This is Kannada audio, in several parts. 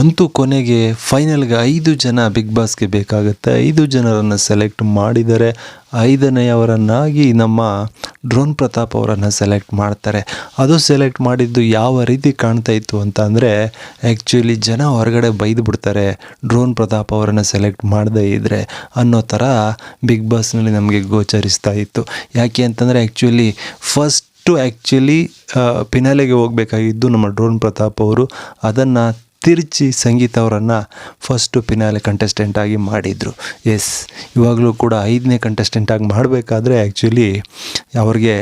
ಅಂತೂ ಕೊನೆಗೆ ಫೈನಲ್ಗೆ ಐದು ಜನ ಬಿಗ್ ಬಾಸ್ಗೆ ಬೇಕಾಗುತ್ತೆ. ಐದು ಜನರನ್ನು ಸೆಲೆಕ್ಟ್ ಮಾಡಿದರೆ ಐದನೆಯವರನ್ನಾಗಿ ನಮ್ಮ ಡ್ರೋನ್ ಪ್ರತಾಪ್ ಅವರನ್ನು ಸೆಲೆಕ್ಟ್ ಮಾಡ್ತಾರೆ. ಅದು ಸೆಲೆಕ್ಟ್ ಮಾಡಿದ್ದು ಯಾವ ರೀತಿ ಕಾಣ್ತಾ ಇತ್ತು ಅಂತ ಅಂದರೆ ಆ್ಯಕ್ಚುಲಿ ಜನ ಹೊರಗಡೆ ಬೈದು ಬಿಡ್ತಾರೆ ಡ್ರೋನ್ ಪ್ರತಾಪ್ ಅವರನ್ನು ಸೆಲೆಕ್ಟ್ ಮಾಡದೇ ಇದ್ದರೆ ಅನ್ನೋ ಥರ ಬಿಗ್ ಬಾಸ್ನಲ್ಲಿ ನಮಗೆ ಗೋಚರಿಸ್ತಾ ಇತ್ತು. ಯಾಕೆ ಅಂತಂದರೆ ಆ್ಯಕ್ಚುಲಿ ಫಸ್ಟು ಆ್ಯಕ್ಚುಲಿ ಪಿನಾಲೆಗೆ ಹೋಗಬೇಕಾಗಿದ್ದು ನಮ್ಮ ಡ್ರೋನ್ ಪ್ರತಾಪ್ ಅವರು. ಅದನ್ನು ತಿರುಚಿ ಸಂಗೀತ ಅವರನ್ನು ಫಸ್ಟು ಪಿನಾಲೆ ಕಂಟೆಸ್ಟೆಂಟಾಗಿ ಮಾಡಿದರು. ಎಸ್ ಇವಾಗಲೂ ಕೂಡ ಐದನೇ ಕಂಟೆಸ್ಟೆಂಟಾಗಿ ಮಾಡಬೇಕಾದ್ರೆ ಆ್ಯಕ್ಚುಲಿ ಅವ್ರಿಗೆ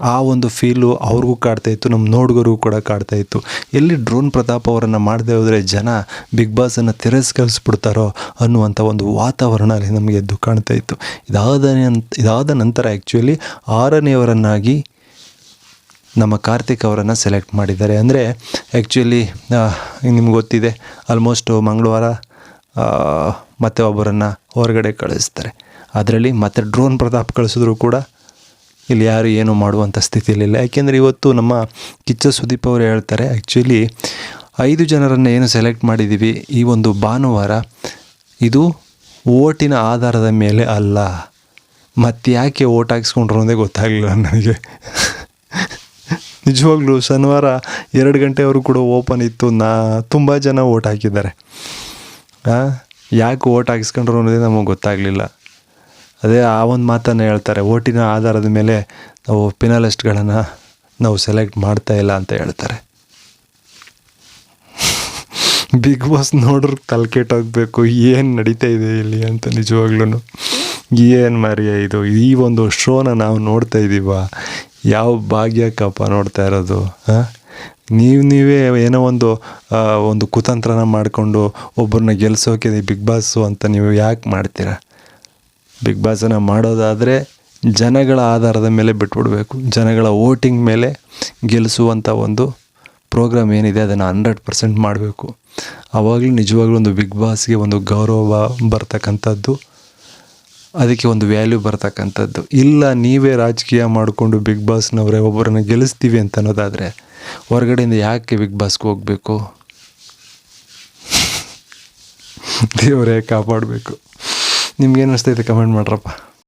ಆ, ಒಂದು ಫೀಲು ಅವ್ರಿಗೂ ಕಾಡ್ತಾ ಇತ್ತು ನಮ್ಮ ನೋಡುಗರಿಗೂ ಕೂಡ ಕಾಡ್ತಾ ಇತ್ತು. ಎಲ್ಲಿ ಡ್ರೋನ್ ಪ್ರತಾಪ್ ಅವರನ್ನು ಮಾಡದೆ ಹೋದರೆ ಜನ ಬಿಗ್ ಬಾಸನ್ನು ತಿರಸ್ಕರಿಸ್ಬಿಡ್ತಾರೋ ಅನ್ನುವಂಥ ಒಂದು ವಾತಾವರಣ ಅಲ್ಲಿ ನಮಗೆ ಎದ್ದು ಕಾಣ್ತಾ ಇತ್ತು. ಇದಾದ ಇದಾದ ನಂತರ ಆ್ಯಕ್ಚುಲಿ ಆರನೆಯವರನ್ನಾಗಿ ನಮ್ಮ ಕಾರ್ತಿಕ್ ಅವರನ್ನು ಸೆಲೆಕ್ಟ್ ಮಾಡಿದ್ದಾರೆ. ಅಂದರೆ ಆ್ಯಕ್ಚುಲಿ ನಿಮ್ಗೆ ಗೊತ್ತಿದೆ ಆಲ್ಮೋಸ್ಟು ಮಂಗಳವಾರ ಮತ್ತೆ ಒಬ್ಬರನ್ನು ಹೊರಗಡೆ ಕಳಿಸ್ತಾರೆ. ಅದರಲ್ಲಿ ಮತ್ತೆ ಡ್ರೋನ್ ಪ್ರತಾಪ್ ಕಳಿಸಿದ್ರು ಕೂಡ ಇಲ್ಲಿ ಯಾರು ಏನು ಮಾಡುವಂಥ ಸ್ಥಿತಿಯಲ್ಲಿಲ್ಲ ಯಾಕೆಂದರೆ ಇವತ್ತು ನಮ್ಮ ಕಿಚ್ಚ ಸುದೀಪ್ ಅವರು ಹೇಳ್ತಾರೆ ಆ್ಯಕ್ಚುಲಿ ಐದು ಜನರನ್ನು ಏನು ಸೆಲೆಕ್ಟ್ ಮಾಡಿದ್ದೀವಿ ಈ ಒಂದು ಭಾನುವಾರ, ಇದು ಓಟಿನ ಆಧಾರದ ಮೇಲೆ ಅಲ್ಲ. ಮತ್ತೆ ಯಾಕೆ ಓಟ್ ಹಾಕ್ಸ್ಕೊಂಡ್ರು ಅನ್ನೋದೇ ಗೊತ್ತಾಗಲಿಲ್ಲ ನನಗೆ. ನಿಜವಾಗ್ಲೂ ಶನಿವಾರ ಎರಡು ಗಂಟೆವರೆಗೂ ಕೂಡ ಓಪನ್ ಇತ್ತು. ನಾ ತುಂಬ ಜನ ಓಟ್ ಹಾಕಿದ್ದಾರೆ. ಯಾಕೆ ಓಟ್ ಹಾಕಿಸ್ಕೊಂಡ್ರು ಅನ್ನೋದೇ ನಮಗೆ ಗೊತ್ತಾಗಲಿಲ್ಲ. ಅದೇ ಆ ಒಂದು ಮಾತನ್ನು ಹೇಳ್ತಾರೆ ಓಟಿನ ಆಧಾರದ ಮೇಲೆ ನಾವು ಪಿನಲಿಸ್ಟ್ಗಳನ್ನು ನಾವು ಸೆಲೆಕ್ಟ್ ಮಾಡ್ತಾ ಇಲ್ಲ ಅಂತ ಹೇಳ್ತಾರೆ. ಬಿಗ್ ಬಾಸ್ ನೋಡ್ರ ಕೆಟ್ಟೋಗ್ಬೇಕು, ಏನು ನಡೀತಾ ಇದೆ ಇಲ್ಲಿ ಅಂತ ನಿಜವಾಗ್ಲೂ ಏನು ಮರ್ಯ ಇದು, ಈ ಒಂದು ಶೋನ ನಾವು ನೋಡ್ತಾ ಇದ್ದೀವ ಯಾವ ಭಾಗ್ಯಕ್ಕಪ್ಪ ನೋಡ್ತಾ ಇರೋದು ನೀವು ನೀವೇ ಏನೋ ಒಂದು ಒಂದು ಕುತಂತ್ರನ ಮಾಡಿಕೊಂಡು ಒಬ್ಬರನ್ನ ಗೆಲ್ಸೋಕೆ ಬಿಗ್ ಬಾಸು ಅಂತ ನೀವು ಯಾಕೆ ಮಾಡ್ತೀರಾ? ಬಿಗ್ ಬಾಸನ್ನು ಮಾಡೋದಾದರೆ ಜನಗಳ ಆಧಾರದ ಮೇಲೆ ಬಿಟ್ಬಿಡ್ಬೇಕು. ಜನಗಳ ವೋಟಿಂಗ್ ಮೇಲೆ ಗೆಲ್ಲಿಸುವಂಥ ಒಂದು ಪ್ರೋಗ್ರಾಮ್ ಏನಿದೆ ಅದನ್ನು ಹಂಡ್ರೆಡ್ ಪರ್ಸೆಂಟ್ ಮಾಡಬೇಕು. ಆವಾಗಲೂ ನಿಜವಾಗ್ಲೂ ಒಂದು ಬಿಗ್ ಬಾಸ್ಗೆ ಒಂದು ಗೌರವ ಬರ್ತಕ್ಕಂಥದ್ದು ಅದಕ್ಕೆ ಒಂದು ವ್ಯಾಲ್ಯೂ ಬರ್ತಕ್ಕಂಥದ್ದು. ಇಲ್ಲ, ನೀವೇ ರಾಜಕೀಯ ಮಾಡಿಕೊಂಡು ಬಿಗ್ ಬಾಸ್ನವರೇ ಒಬ್ಬರನ್ನ ಗೆಲ್ಲಿಸ್ತೀವಿ ಅಂತ ಅನ್ನೋದಾದರೆ ಹೊರಗಡೆಯಿಂದ ಯಾಕೆ ಬಿಗ್ ಬಾಸ್ಗೆ ಹೋಗಬೇಕು? ದೇವರೇ, ಕಾಪಾಡಬೇಕು. ನಿಮ್ಗೇನು ಅನಿಸ್ತೈತೆ? ಕಮೆಂಟ್ ಮಾಡ್ರಪ್ಪ.